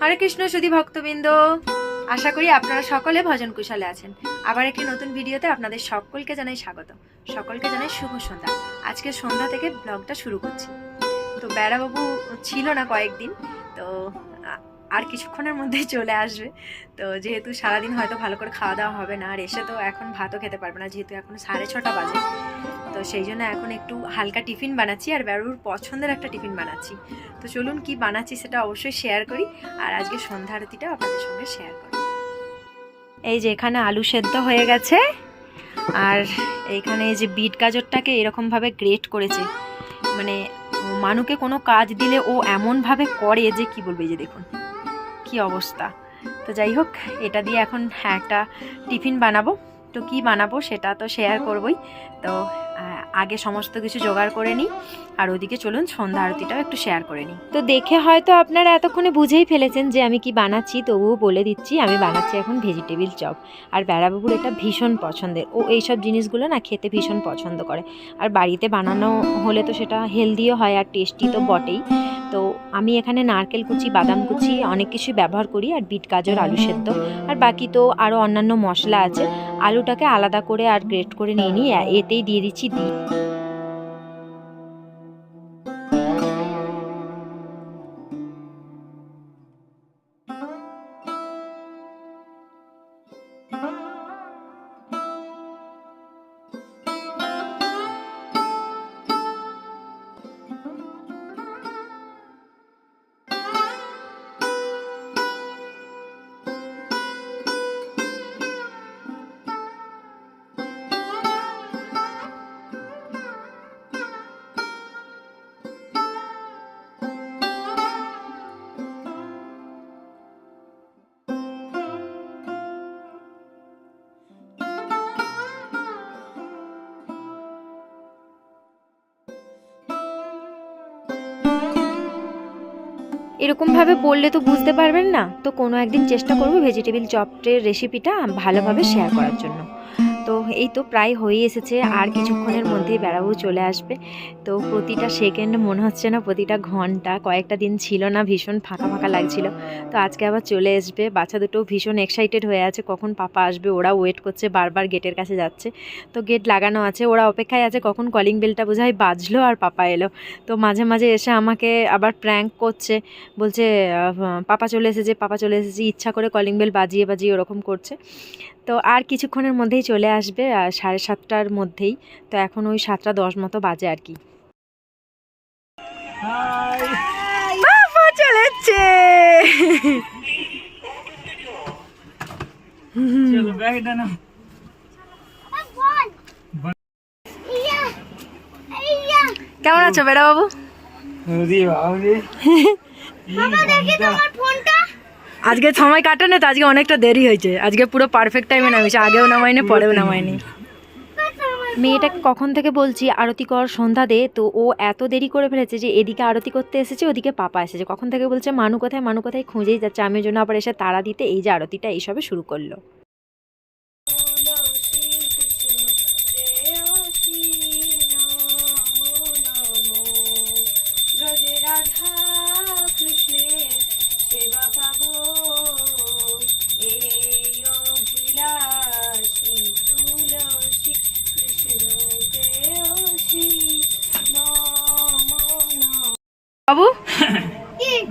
হরে কৃষ্ণ, সুধী ভক্তবৃন্দ। আশা করি আপনারা সকলে ভজন কুশলে আছেন। আবার একটি নতুন ভিডিওতে আপনাদের সকলকে জানাই স্বাগত সকলকে জানাই শুভ সন্ধ্যা। আজকে সন্ধ্যা থেকে ব্লগটা শুরু করছি। তো বেড়াবাবু ছিল না কয়েকদিন, তো আর কিছুক্ষণের মধ্যেই চলে আসবে। তো যেহেতু সারাদিন হয়তো ভালো করে খাওয়া দাওয়া হবে না, আর এসে তো এখন ভাতও খেতে পারবে না, যেহেতু এখন সাড়ে ছটা বাজে। তো সেই জন্য এখন একটু হালকা টিফিন বানাচ্ছি আর বেড়ুর পছন্দের একটা টিফিন বানাচ্ছি। তো চলুন কি বানাচ্ছি সেটা অবশ্যই শেয়ার করি আর আজকে সন্ধ্যা আরতিটা আপনাদের সঙ্গে শেয়ার করি। এই যে এখানে আলু সেদ্ধ হয়ে গেছে আর এইখানে এই যে বিট গাজরটাকে এরকমভাবে গ্রেট করেছে। মানে মানুকে কোনো কাজ দিলে ও এমনভাবে করে যে কি বলবে যে দেখুন। কি অবস্থা? তো যাই হোক, এটা দিয়ে এখন একটা টিফিন বানাবো। তো কি বানাবো সেটা তো শেয়ার করবই। তো আগে সমস্ত কিছু জোগাড় করে নিই। আর ওদিকে চলুন, সন্ধ্যা আরতিটাও একটু শেয়ার করে নিই। তো দেখে হয়তো আপনারা এতক্ষণে বুঝেই ফেলেছেন যে আমি কি বানাচ্ছি, তবুও বলে দিচ্ছি, আমি বানাচ্ছি এখন ভেজিটেবিল চপ আর বেড়াবাবুর এটা ভীষণ পছন্দের। ও এইসব জিনিসগুলো না খেতে ভীষণ পছন্দ করে। আর বাড়িতে বানানো হলে তো সেটা হেলদিও হয় আর টেস্টি তো বটেই। তো আমি এখানে নারকেল কুচি, বাদাম কুচি অনেক কিছুই ব্যবহার করি আর বিট গাজর, আলু সেদ্ধ। আর বাকি তো আরও অন্যান্য মশলা আছে। আলুটাকে আলাদা করে আর গ্রেট করে নিয়ে নিই এতেই দিয়ে দিচ্ছি দিই এরকমভাবে বললে তো বুঝতে পারবেন না। তো কোনো একদিন চেষ্টা করব ভেজিটেবিল চপটের রেসিপিটা ভালোভাবে শেয়ার করার জন্য। তো এই তো প্রায় হয়ে এসেছে, আর কিছুক্ষণের মধ্যেই বেড়াবো চলে আসবে। তো প্রতিটা সেকেন্ড মনে হচ্ছে না প্রতিটা ঘণ্টা, কয়েকটা দিন ছিল না, ভীষণ ফাঁকা ফাঁকা লাগছিল। তো আজকে আবার চলে আসবে, বাচ্চা দুটো ভীষণ এক্সাইটেড হয়ে আছে, কখন পাপা আসবে, ওরা ওয়েট করছে, বারবার গেটের কাছে যাচ্ছে। তো গেট লাগানো আছে, ওরা অপেক্ষায় আছে, কখন কলিং বেলটা বোঝায় বাজলো আর পাপা এলো। তো মাঝে মাঝে এসে আমাকে আবার প্র্যাঙ্ক করছে, বলছে পাপা চলে এসেছে, পাপা চলে এসেছে, ইচ্ছা করে কলিং বেল বাজিয়ে বাজিয়ে ওরকম করছে। তো আর কিছুক্ষণের মধ্যেই চলে আসবে আর সাড়ে সাতটার মধ্যেই। তো এখন ওই সাতটা দশ মতো বাজে আর কি। চলেছে কেমন আছো বেড়া বাবু ওরে বাবরে আজকে সময় কাটে না, তো আজকে অনেকটা দেরি হয়েছে। আজকে পুরো পারফেক্ট টাইমে নামিয়েছে, আগেও নামাইনি, পরেও নামাইনি। মেয়েটাকে কখন থেকে বলছি আরতি কর সন্ধ্যা দে, তো ও এত দেরি করে ফেলেছে যে এদিকে আরতি করতে এসেছে, ওদিকে পাপা এসেছে। কখন থেকে বলছে, মানু কোথায় মানু কোথায় খুঁজেই যাচ্ছে আমি জন্য আবার এসে তারা দিতে, এই যে আরতিটা এইসবে শুরু করল।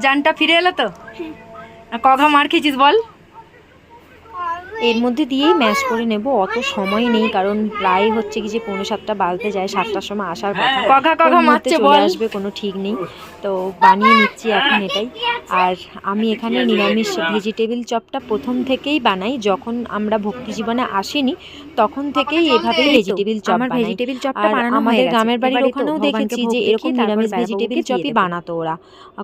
জানটা ফিরে এলো তো? কখন মার খেয়েছিস বল? এর মধ্যে দিয়েই ম্যাশ করে নেব। অত সময় নেই কারণ প্রায় হচ্ছে কি যে পৌনে সাতটা বাজতে যায় সাতটার সময় আসার কথা। কঘা মারছে আসবে কোনো ঠিক নেই। তো বানিয়ে নিচ্ছি এখন এটাই। আর আমি এখানে নিরামিষ ভেজিটেবিল চপটা প্রথম থেকেই বানাই। যখন আমরা ভক্তি জীবনে আসিনি তখন থেকেই এভাবেই ভেজিটেবিল চপ আমার ভেজিটেবিল চপটা বানানো আমাদের গ্রামের বাড়ির ওখানেও দেখেছি যে এরকম নিরামিষ ভেজিটেবিল চপই বানাতো ওরা।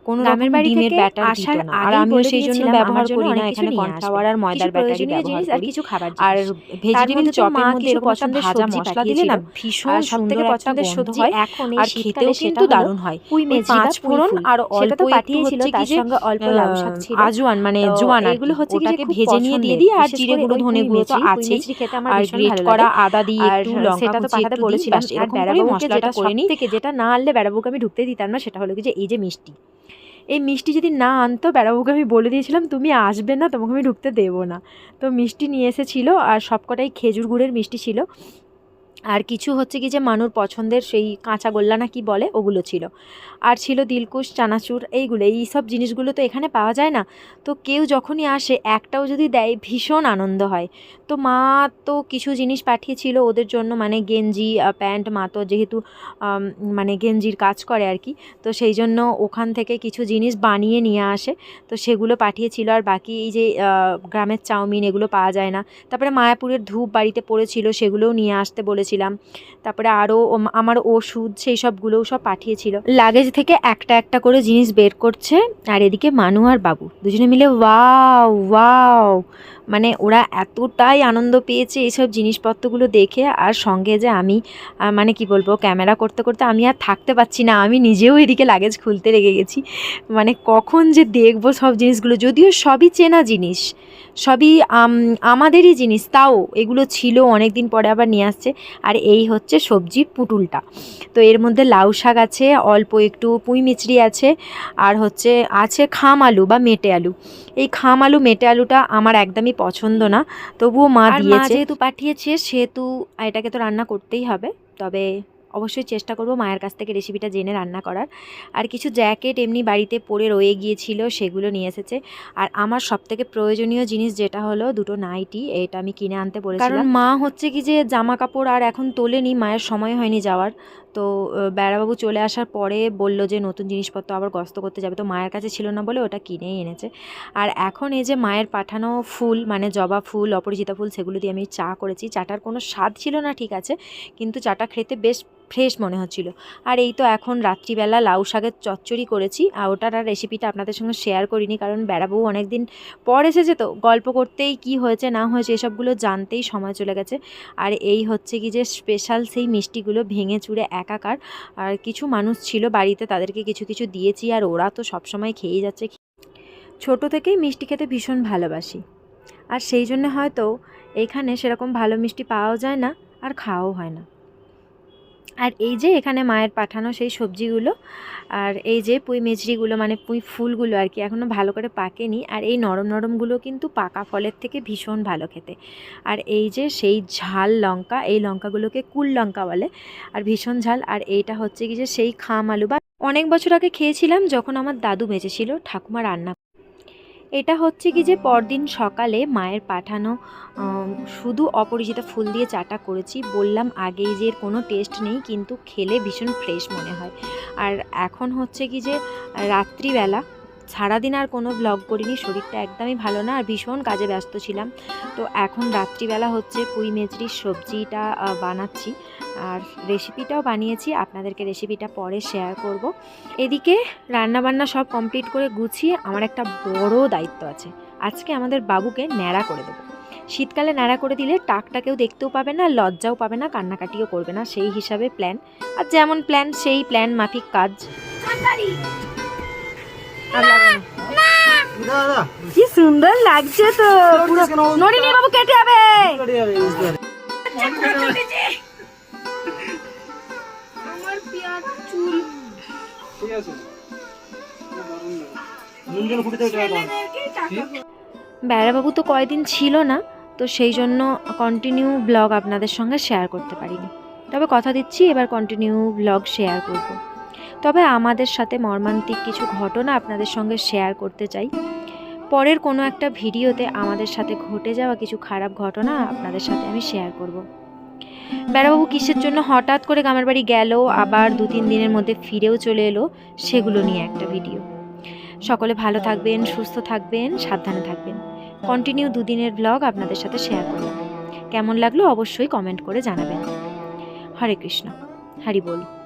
কোনো গ্রামের বাড়ি ডিমের ব্যাটার আসার আর আমি সেই জন্য ব্যবহার করি না এখানে কর্নফ্লাওয়ার আর ময়দার ব্যাটারি ব্যবহার আর কিছু খাবার আর। ভেজিটেবিল চপের মধ্যে এরকম ভাজা মশলা দিলে না ভীষণ পছন্দের সবজি এখন আর খেতেও কিন্তু দারুণ হয়। ওই পাঁচ ফোড়ন আর অল্প তো পাঠিয়েছিল তার সঙ্গে অল্প লাউ শাক ছিল। আজওয়ান মানে জোয়ান এগুলো হচ্ছে কি ভেজে নিয়ে দিয়ে দিই আর জিরে গুঁড়ো ধনে গুঁড়ো তো আমার আর গ্রেট করা আদা দিয়ে একটু লঙ্কা সেটা তো পাঠাতে বলেছিলাম। এরকম করে মশলাটা যেটা করে নিই সবথেকে যেটা না আনলে বেড়াবাবুকে আমি ঢুকতে দিতাম না সেটা হলো কি যে এই যে মিষ্টি। এই মিষ্টি যদি না আনতো বেড়াবুকে আমি বলে দিয়েছিলাম, তুমি আসবে না, তোমাকে আমি ঢুকতে দেবো না। তো মিষ্টি নিয়ে এসেছিল আর সবকটাই খেজুর গুড়ের মিষ্টি ছিল। আর কিছু হচ্ছে কি যে মানুর পছন্দের সেই কাঁচা গোল্লা না কি বলে, ওগুলো ছিল। আর ছিল দিলকুশ, চানাচুর, এইগুলো, এই সব জিনিসগুলো তো এখানে পাওয়া যায় না। তো কেউ যখনই আসে, একটাও যদি দেয়, ভীষণ আনন্দ হয়। তো মা তো কিছু জিনিস পাঠিয়েছিল ওদের জন্য মানে গেঞ্জি প্যান্ট মা তো যেহেতু মানে গেঞ্জির কাজ করে আর কি। তো সেই জন্য ওখান থেকে কিছু জিনিস বানিয়ে নিয়ে আসে। তো সেগুলো পাঠিয়েছিল। আর বাকি এই যে গ্রামের চাউমিন এগুলো পাওয়া যায় না। তারপরে মায়াপুরের ধূপ বাড়িতে পড়েছিল, সেগুলোও নিয়ে আসতে বলেছিলাম তারপরে আরও আমার ওষুধ সেই সবগুলোও সব পাঠিয়েছিল। লাগেজ থেকে একটা একটা করে জিনিস বের করছে। আর এদিকে মানু আর বাবু, দুজনে মিলে ওয়াও ওয়াও। মানে ওরা এতটাই আনন্দ পেয়েছে এইসব জিনিসপত্রগুলো দেখে আর সঙ্গে যে আমি মানে কি বলব, ক্যামেরা করতে করতে আমি আর থাকতে পারছি না। আমি নিজেও এদিকে লাগেজ খুলতে লেগে গেছি। মানে কখন যে দেখব সব জিনিসগুলো, যদিও সবই চেনা জিনিস, সবই আমাদেরই জিনিস, তাও এগুলো ছিল অনেক দিন পরে আবার নিয়ে আসছে। আর এই হচ্ছে সবজির পুটুলটা। তো এর মধ্যে লাউ শাক আছে, অল্প একটু পুঁই মিচড়ি আছে, আর হচ্ছে, আছে খাম আলু বা মেটে আলু। এই খাম আলু, মেটে আলুটা আমার একদমই পছন্দ না তবুও মা দিয়েছে। যেহেতু পাঠিয়েছে সেহেতু এটাকে তো রান্না করতেই হবে। তবে অবশ্যই চেষ্টা করব মায়ের কাছ থেকে রেসিপিটা জেনে রান্না করার। আর কিছু জ্যাকেট এমনি বাড়িতে পরে রয়ে গিয়েছিল সেগুলো নিয়ে এসেছে। আর আমার সবথেকে প্রয়োজনীয় জিনিস যেটা হলো দুটো নাইটি এটা আমি কিনে আনতে বলেছিলাম। কারণ মা হচ্ছে কি যে জামা কাপড় আর এখন তোলেনি মায়ের সময় হয়নি যাওয়ার। তো বেড়াবাবু চলে আসার পরে বলল যে, নতুন জিনিসপত্র আবার গস্ত করতে যাবে। তো মায়ের কাছে ছিল না বলে ওটা কিনেই এনেছে। আর এখন এই যে মায়ের পাঠানো ফুল মানে জবা ফুল, অপরিচিতা ফুল, সেগুলো দিয়ে আমি চা করেছি। চাটার কোনো স্বাদ ছিল না, ঠিক আছে। কিন্তু চাটা খেতে বেশ ফ্রেশ মনে হচ্ছিল। আর এই তো এখন রাত্রিবেলা লাউ শাকের চচ্চড়ি করেছি, আর ওটার আর রেসিপিটা আপনাদের সঙ্গে শেয়ার করিনি, কারণ বেড়াবউ অনেক দিন পর এসেছে তো, গল্প করতেই কি হয়েছে, না হয়েছে, এসবগুলো জানতেই সময় চলে গেছে। আর এই হচ্ছে কি যে স্পেশাল সেই মিষ্টিগুলো ভেঙে চুড়ে একাকার, আর কিছু মানুষ ছিল বাড়িতে, তাদেরকে কিছু কিছু দিয়েছি, আর ওরা তো সবসময় খেয়েই যাচ্ছে। ছোট থেকেই মিষ্টি খেতে ভীষণ ভালোবাসি। আর সেই জন্য হয়তো এখানে সেরকম ভালো মিষ্টি পাওয়াও যায় না, আর খাওয়াও হয় না। আর এই যে এখানে মায়ের পাঠানো সেই সবজিগুলো, আর এই যে পুঁই মেচড়িগুলো মানে পুঁই ফুলগুলো আর কি এখনও ভালো করে পাকেনি, আর এই নরম নরমগুলো কিন্তু পাকা ফলের থেকে ভীষণ ভালো খেতে। আর এই যে সেই ঝাল লঙ্কা, এই লঙ্কাগুলোকে কুল লঙ্কা বলে, আর ভীষণ ঝাল। আর এইটা হচ্ছে কি যে সেই খাম আলু বা অনেক বছর আগে খেয়েছিলাম যখন আমার দাদু বেঁচেছিল, ঠাকুমা রান্না এটা হচ্ছে কি যে পরদিন সকালে মায়ের পাঠানো শুধু অপরিচিত ফুল দিয়ে চাটা করেছি। বললাম আগেই যে এর কোনো টেস্ট নেই, কিন্তু খেলে ভীষণ ফ্রেশ মনে হয়। আর এখন হচ্ছে কি যে রাত্রিবেলা সারাদিন আর কোনো ব্লগ করিনি, শরীরটা একদমই ভালো না আর ভীষণ কাজে ব্যস্ত ছিলাম। তো এখন রাত্রিবেলা হচ্ছে পুঁই মেচড়ির সবজিটা বানাচ্ছি আর রেসিপিটাও বানিয়েছি, আপনাদেরকে রেসিপিটা পরে শেয়ার করব। এদিকে রান্নাবান্না সব কমপ্লিট করে গুছিয়ে আমার একটা বড় দায়িত্ব আছে। আজকে আমাদের বাবুকে ন্যাড়া করে দেবো। শীতকালে ন্যাড়া করে দিলে টাকটাকেও দেখতেও পাবে না, লজ্জাও পাবে না, কান্নাকাটিও করবে না, সেই হিসাবে প্ল্যান আর যেমন প্ল্যান সেই প্ল্যান মাফিক কাজ। কি সুন্দর লাগছে তো নড়িনি বাবু, কেটে যাবে বেড়াবাবু তো কয়দিন ছিল না, তো সেই জন্য কন্টিনিউ ব্লগ আপনাদের সঙ্গে শেয়ার করতে পারিনি তবে কথা দিচ্ছি, এবার কন্টিনিউ ব্লগ শেয়ার করব। তবে আমাদের সাথে মর্মান্তিক কিছু ঘটনা আপনাদের সঙ্গে শেয়ার করতে চাই। পরের কোনো একটা ভিডিওতে আমাদের সাথে ঘটে যাওয়া কিছু খারাপ ঘটনা আপনাদের সাথে আমি শেয়ার করব। বেড়াবাবু কিসের জন্য হঠাৎ করে গ্রামের বাড়ি গেল, আবার দু তিন দিনের মধ্যে ফিরেও চলে এলো, সেগুলো নিয়ে একটা ভিডিও। সকলে ভালো থাকবেন, সুস্থ থাকবেন, সাবধানে থাকবেন। কন্টিনিউ দুদিনের ব্লগ আপনাদের সাথে শেয়ার করলাম কেমন লাগল অবশ্যই কমেন্ট করে জানাবেন। হরে কৃষ্ণ। হরি বল।